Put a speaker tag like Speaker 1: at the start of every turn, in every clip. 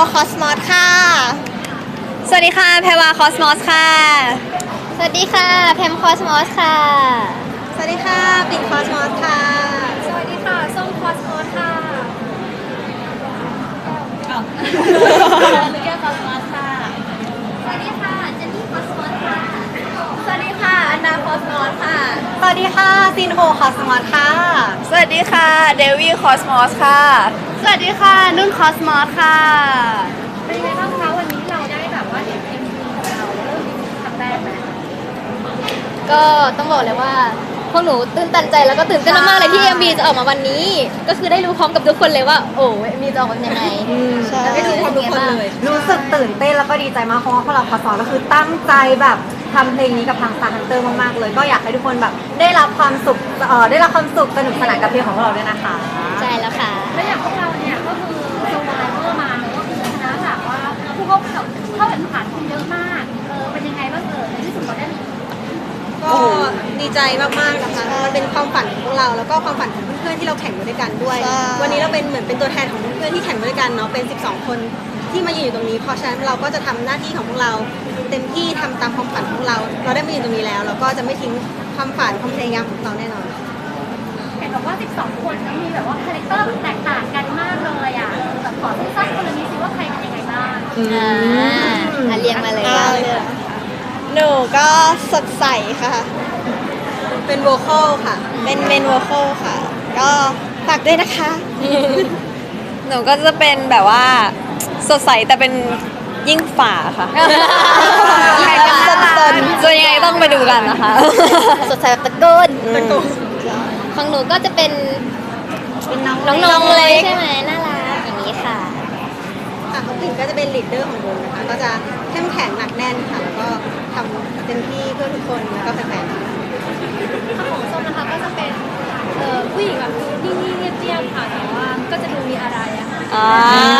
Speaker 1: บัวคอสมอสค่ะ
Speaker 2: สวัสดีค่ะ แพรวาคอสมอสค่ะ
Speaker 1: สวัสดีค่ะ แพมคอสมอสค่ะ สวัสดีค่ะ ปิ่นคอสมอสค่ะ
Speaker 3: สวัสดีค่ะ ส้มคอสมอสค่ะ
Speaker 1: ลูกแก้วคอสมอสค่ะ
Speaker 3: สวัสดีค่ะ เจนนี่คอสมอสค่ะ
Speaker 1: สวัสดีค่ะ อันดาคอสมอสค่ะ สวัสดีค่ะ ซินโฮคอสมอสค่ะ
Speaker 2: สวัสดีค่ะ เดวี่คอสมอสค่ะ
Speaker 1: สวัสดีค่ะ นุ่นคอสมอสค่ะ
Speaker 3: เป็นยังไงบ้างคะวันนี้เราได้แบบว่าเห็นเอ็มวีของเราเริ่มครั้งแรกไหม
Speaker 1: ก็ต้องบอกเลยว่าพวกหนูตื่นตันใจแล้วก็ตื่นเต้นมากๆเลยที่ MV จะออกมาวันนี้ ก็คือได้รู้พร้อมกับทุกคนเลยว่า โอ้ MV จะออกมาเป็นยังไง
Speaker 4: ใช่
Speaker 1: แล้วก็รู้ทุกคนเลย
Speaker 4: รู้สึกตื่นเต้นแล้วก็ดีใจมากเพราะว่าพวกเราคอสอนก็คือตั้งใจแบบ ทำเพลงนี้กับทาง Star Hunter มากๆ เลย ก็อยากให้ทุกคนแบบได้รับความสุขเอ่อได้รับความสุขสนุกสนานกับเพลงของพวกเราด้วยนะคะ
Speaker 1: ใช่แล้วค่ะ
Speaker 3: แล้วอย่างพวกเราเนี่ยก็คือสวายเมื่อมาเนอะก็คือชนะแบบว่าผู้เข้าเข้าเข้าแข่งขันเยอะมาก เออเป็นยังไงบ้างเออในที่สุดเราได้
Speaker 5: ก็ดีใจมากๆนะคะ มันเป็นความฝันของพวกเรา แล้วก็ความฝันของเพื่อนๆที่เราแข่งมาด้วยกันด้วย
Speaker 1: ใช่
Speaker 5: วันนี้เราเป็นเหมือนเป็นตัวแทนของเพื่อนๆที่แข่งมาด้วยกันเนาะ เป็น 12 คนที่มายืนอยู่ตรงนี้ เพราะฉะนั้นเราก็จะทำหน้าที่ของพวกเรา เต็มที่ทำตามความฝันของเรา เราได้มายืนตรงนี้แล้ว เราก็จะไม่ทิ้งความฝันความพยายามของเราแน่นอน
Speaker 3: เห็นบอกว่า 12 คนนะมีแบบว่าคาแรคเตอร์แตกต่างกันมากเลยอะเออแบบขอสั้นๆคนละนิดสิว่าใครเป็นยังไงบ้าง
Speaker 1: อ่าอะเรียงมาเลย
Speaker 5: อ่าหนูก็สดใสค่ะ เป็นโวคอลค่ะ เป็นเมนโวคอลค่ะ ก็ฝากด้วยนะคะ
Speaker 2: หนูก็จะเป็นแบบว่าสดใสแต่เป็น ยิ่งฝ่าค่ะ
Speaker 1: ใครกันน่ารัก
Speaker 2: จะยังไงต้องไปดูกันนะคะ
Speaker 1: สดใสแบบตะโกนของหนูก็จะเป็นน้องน้องๆเลยใช่ไหมน่ารักอย่างนี้ค่ะ
Speaker 5: ค่ะเขาปิ่นก็จะเป็นลีดเดอร์ของวงนะคะ ก็จะเข้มแข็งหนักแน่นค่ะ แล้วก็ทำเต็มที่เพื่อทุกคนแล้วก็แฟนๆ
Speaker 3: ถ้าของส้มนะคะก็จะเป็นเอ่อผู้หญิงแบบนิ่งๆเงียบๆค่ะแต่ว่าก็จะดูมีอะไรอะค่ะ
Speaker 2: อ่า
Speaker 1: จะมีอะไร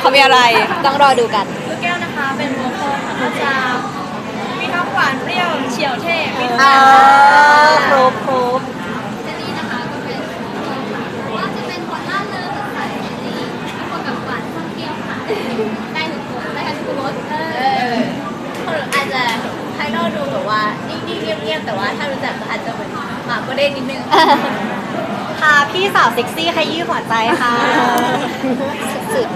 Speaker 2: เขามีอะไรนะเขามีอะไร
Speaker 1: ต้องรอดูกัน
Speaker 3: ลูกแก้วนะคะเป็นโวคอลค่ะก็จะมีทั้งหวานเปรี้ยวเฉียวเท่มีทั้ง
Speaker 4: อ่าครบครบ
Speaker 3: เจนนี่นะคะก็เป็นว่าจะเป็นคนล่าเริงสดใสเจนนี่เป็นคนแบบหวานท่องเที่ยวค่ะ ได้ทุกคนได้ทั้งทุกรสเออ
Speaker 1: อาจจะภายนอกดูแบบว่านิ่งๆเงียบๆแต่ว่าถ้ารู้จักก็อาจจะเหมือนหมากก็เด้งนิดนึง
Speaker 4: ค่ะพี่สาวเซ็กซี่ขยี้หัวใจค่ะ
Speaker 1: สุด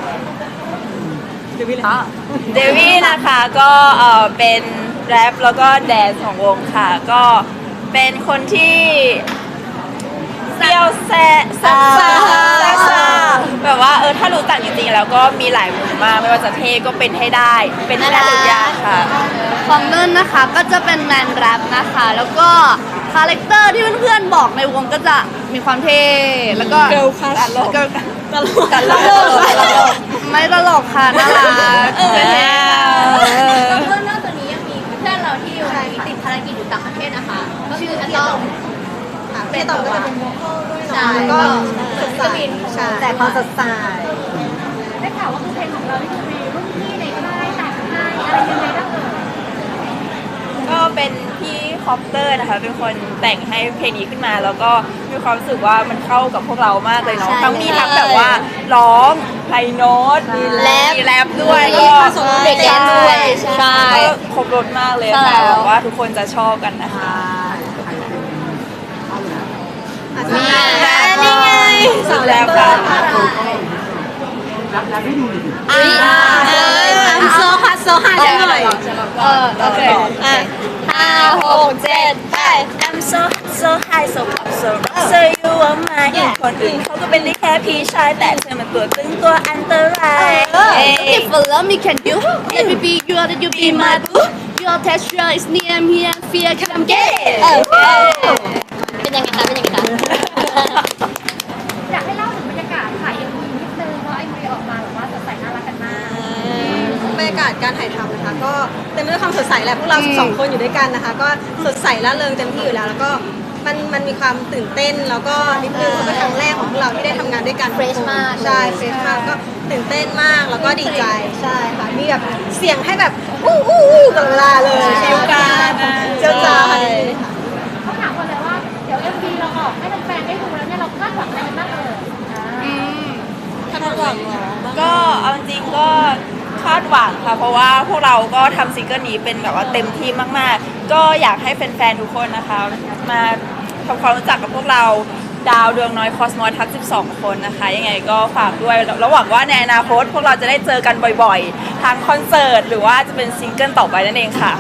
Speaker 2: เดวี่นะคะก็เออเป็นแรปแล้วก็แดนซ์ของวงค่ะ ก็เป็นคนที่เปรี้ยวแซ่ซ่าซ่าซ่าแบบว่าเออถ้ารู้จักจริงๆแล้วก็มีหลายมุมมากไม่ว่าจะเท่ก็เป็นให้ได้ เป็นให้ได้ทุกอย่างค่ะ
Speaker 6: ของนุ่นนะคะก็จะเป็นแมนแรปนะคะ แล้วก็คาแรคเตอร์ที่เพื่อนๆบอกในวงก็จะมีความเท่แล้วก็
Speaker 2: Girl crush
Speaker 6: ตลก
Speaker 2: ตลกตลกตลก
Speaker 6: ไม่ตลกค่ะน่ารัก
Speaker 2: เออ
Speaker 1: เพื่อนนอกจากนี้ยังมีเพื่อนเราที่อยู่ติดภารกิจอยู่ต่างประเทศนะคะ ก็คือจะต้อง
Speaker 5: ค่ะพี่ตอมก็จะเป็นโวคอลด้วย
Speaker 1: ใช่
Speaker 5: เนาะแล้วก็สดใสใช่
Speaker 4: แต่ความสดใส
Speaker 3: ได้ข่าวว่าคือเพลงของเราที่คือมีรุ่นพี่ในค่ายแต่งให้อะไรยังไงบ้างเอ่ย
Speaker 2: ก็เป็นพี่ คอปเตอร์นะคะ เป็นคนแต่งให้เพลงนี้ขึ้นมา แล้วก็มีความรู้สึกว่ามันเข้ากับพวกเรามากเลยเนาะ
Speaker 1: ใช่
Speaker 2: ทั้งมีทั้งแบบว่าร้องไพโน้ตมี
Speaker 1: แรป
Speaker 2: มีแรปด้วย
Speaker 1: มี
Speaker 2: ก็
Speaker 1: ผสมเบรกแดนซ์ด้วยใช่
Speaker 2: ก็ครบรถมากเลย
Speaker 1: ใช่
Speaker 2: ค่ะ
Speaker 1: แล้ว
Speaker 2: หวังว่าทุกคนจะชอบกันนะคะ
Speaker 5: อาจจะ
Speaker 1: นี่
Speaker 5: มี
Speaker 1: ไงนี่ไง
Speaker 2: สุดแล้วค่ะ
Speaker 1: อ่า
Speaker 5: โซฮัสโซฮัสหน่อย
Speaker 1: เออโอเคอะ ห้าหกเจ็ดแปด
Speaker 2: I'm so so high so pop so rock so you are mine คนอื่นเขาก็เป็นได้แค่พี่ชาย แต่เธอมันตัวตึงตัวอันตราย
Speaker 6: If you love me can you let me be you that you be my boo your texture is near me and fear come get it
Speaker 1: เออเป็นยังไงคะเป็นยังไงคะ
Speaker 3: รรยากาศการ
Speaker 5: ถ่ายทำนะคะ ก็เต็มไปด้วยความสดใสแหละพวกเรา12คนอยู่ด้วยกันนะคะ ก็สดใสร่าเริงเต็มที่อยู่แล้ว แล้วก็มันมันมีความตื่นเต้นแล้วก็นิดนึงเพราะเป็นครั้งแรกของพวกเราที่ได้ทำงานด้วยกัน
Speaker 1: Fresh มาก
Speaker 5: ใช่เฟรชมากก็ตื่นเต้นมากแล้วก็ดีใจใช่ค่ะมีแบบเสียงให้แบบอู้อู้อู้ตลอดเวลาเลยฟิลการเจ้าจ้า
Speaker 3: เขาถามกันเลยว่าเดี๋ยวเอ็มวีเราออกให้แฟนๆได้ดูแล้วเนี่ยเราคาดหวังอะไรกันบ้างเอ่ยอ่า
Speaker 5: คาดหวังเหรอ
Speaker 2: ก็เอาจริงๆก็ คาดหวังค่ะ เพราะว่าพวกเราก็ทำซิงเกิลนี้เป็นแบบว่าเต็มที่มาก ๆ ก็อยากให้แฟน ๆ ทุกคนนะคะ มาทำความรู้จักกับพวกเราดาวดวงน้อยคอสมอสทั้ง 12 คนนะคะ ยังไงก็ฝากด้วยแล้วหวังว่าในอนาคต พวกเราจะได้เจอกันบ่อยๆ ทางคอนเสิร์ต หรือว่าจะเป็นซิงเกิลต่อไปนั่นเองค่ะ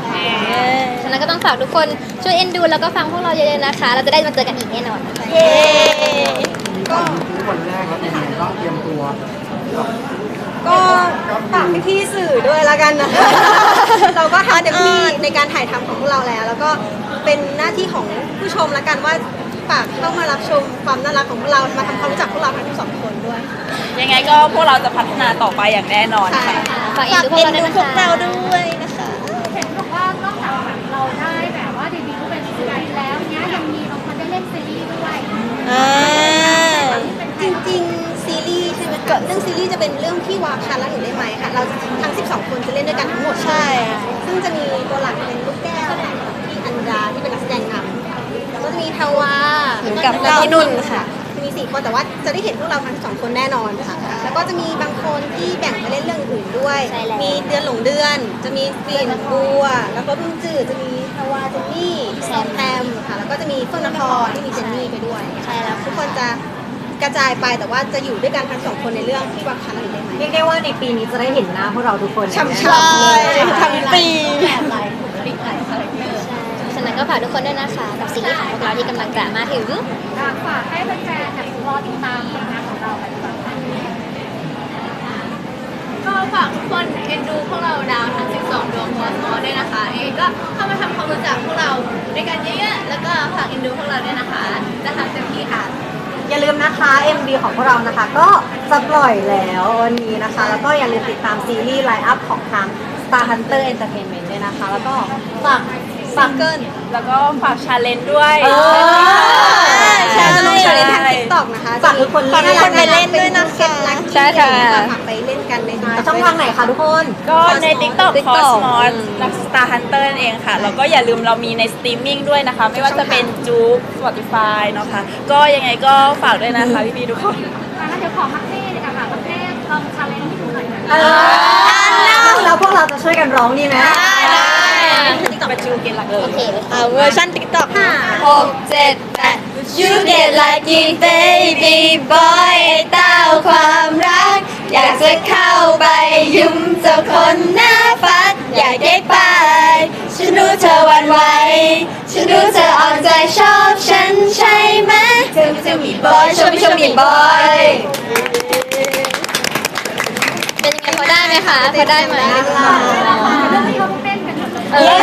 Speaker 1: ฉะนั้นก็ต้องฝากทุกคนช่วยเอ็นดูแล้วก็ฟังพวกเราเยอะๆนะคะ เราจะได้มาเจอกันอีกแน่นอน
Speaker 2: เย้
Speaker 5: ก็
Speaker 7: วันแรกเราเป็นยังไงบ้างเตรียมตัว
Speaker 5: ก็ ฝากพี่ๆสื่อด้วยละกันนะ เราก็ทำเต็มที่ในการถ่ายทำของพวกเราแล้ว แล้วก็เป็นหน้าที่ของผู้ชมละกันว่าฝากเข้ามารับชมความน่ารักของพวกเรามาทำความรู้จักพวกเราทั้งสองคนด้วย
Speaker 2: ยังไงก็พวกเราจะพัฒนาต่อไปอย่างแน่นอน
Speaker 5: ใช่
Speaker 2: ค่ะ
Speaker 5: ค่ะ
Speaker 1: ฝากเอ็นดูพวกเราด้วยนะคะ
Speaker 2: ด้วยนะคะ
Speaker 3: เห็นบอกว่านอกจากแบบเราได้แบบว่าเด ซึ่
Speaker 5: งจะมีตัวหลักเป็นลูกแก้วที่อันดาที่เป็นนักแสดงนำแล้วก็จะมีทาวา
Speaker 2: กับ
Speaker 5: แล้ว
Speaker 2: พี่นุ่นค่ะ
Speaker 5: จะมีสี่คนแต่ว่าจะได้เห็นพวกเราทั้งสองคนแน่นอนค่ะ แล้วก็จะมีบางคนที่แบ่งไปเล่นเรื่องอื่นด้วย
Speaker 1: ใช่แล้ว
Speaker 5: มีเดือนหลงเดือน จะมีกลิ่นบัว แล้วก็พึ่งจืดจะมีทาวาเจนนี่แซมแพมค่ะ แล้วก็จะมีเฟื่องนครที่มีเจนนี่ไปด้วย
Speaker 1: ใช่แล้ว
Speaker 5: ทุกคนจะ กระจายไปแต่ว่าจะอยู่ด้วยกันทั้งสองคนในเรื่องที่วาคาและหนูได้ไหม
Speaker 4: เรียกได้ว่าในปีนี้จะได้เห็นหน้าพวกเราทุกคน
Speaker 5: ช่ำๆเลย
Speaker 2: ทั้งปี
Speaker 1: ฉะนั้นก็ฝากทุกคนด้วยนะคะกับซีรีส์ของพวกเราที่กำลังจะมาถึง
Speaker 3: ฝากให้แฟนๆแบบรอติดตามผลงานของเรากันดีกว่าค่ะ
Speaker 8: ก็ฝากทุกคนเอ็นดูพวกเราดาวทั้ง 12 ดวงคอสมอด้วยนะคะเองก็เข้ามาทำความรู้จักพวกเราด้วยกันเยอะๆแล้วก็ฝากเอ็นดูพวกเราด้วยนะคะจะทำเต็มที่
Speaker 4: MV ของพวกเรานะคะ ก็จะปล่อยแล้ววันนี้นะคะ แล้วก็อย่าลืมติดตามซีรีส์ไลน์อัพของทาง Star Hunter Entertainment ด้วยนะคะ แล้วก็ฝากฝากเกิน
Speaker 2: แล้วก็ฝากชาเลนจ์ด้วย
Speaker 4: เออ
Speaker 5: ใช่จะลงชาเลนจ์ทางติ๊กต็อกนะคะ
Speaker 4: ฝากทุกคนเล่น
Speaker 5: ฝากทุกคนไปเล่นด้วยนะคะ
Speaker 2: ใช่ค่ะ
Speaker 5: ฝากไปเล่นกันในติ๊กต็อก
Speaker 4: ช่องทางไหนคะทุกคน
Speaker 2: ก็ใน TikTok
Speaker 4: TikTok
Speaker 2: Cosmos นัก Star Hunter นั่นเองค่ะ แล้วก็อย่าลืมเรามีในสตรีมมิ่งด้วยนะคะ ไม่ว่าจะเป็นจู๊ก Spotify เนาะค่ะ ก็ยังไงก็ฝากด้วยนะคะพี่ๆทุกคน
Speaker 3: งั้นเดี๋ยวขอมักเน่เลยค่ะมักเน่ลองชาเลนจ์ให้ดูหน่อยนะ
Speaker 4: เออแล้วพวกเราจะช่วยกันร้องดีไหม
Speaker 2: ประจูเกนหลักเลย
Speaker 1: โอเค
Speaker 2: เวอร์ชัน TikTok
Speaker 6: หกเจ็ดแปด You get lucky baby boy ไอ้เต้า จะเข้าไปยุ่มเจ้าคนหน้าฟัดอย่ากได้ไป ฉันรู้เธอหวันไหว ฉันรู้เธออ่อนใจชอบฉันใช่ไหมเธอจะมีบอยชอบไม่ชอบมีบอย
Speaker 1: เป็นยังไงพอได้ไหมคะพอได้ไหม
Speaker 3: เย้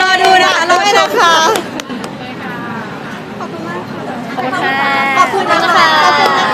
Speaker 3: รอดูนรอดูนะคะขอบคุณมากค่ะขอบคุณนะคะขอบ
Speaker 1: คุณนะคะ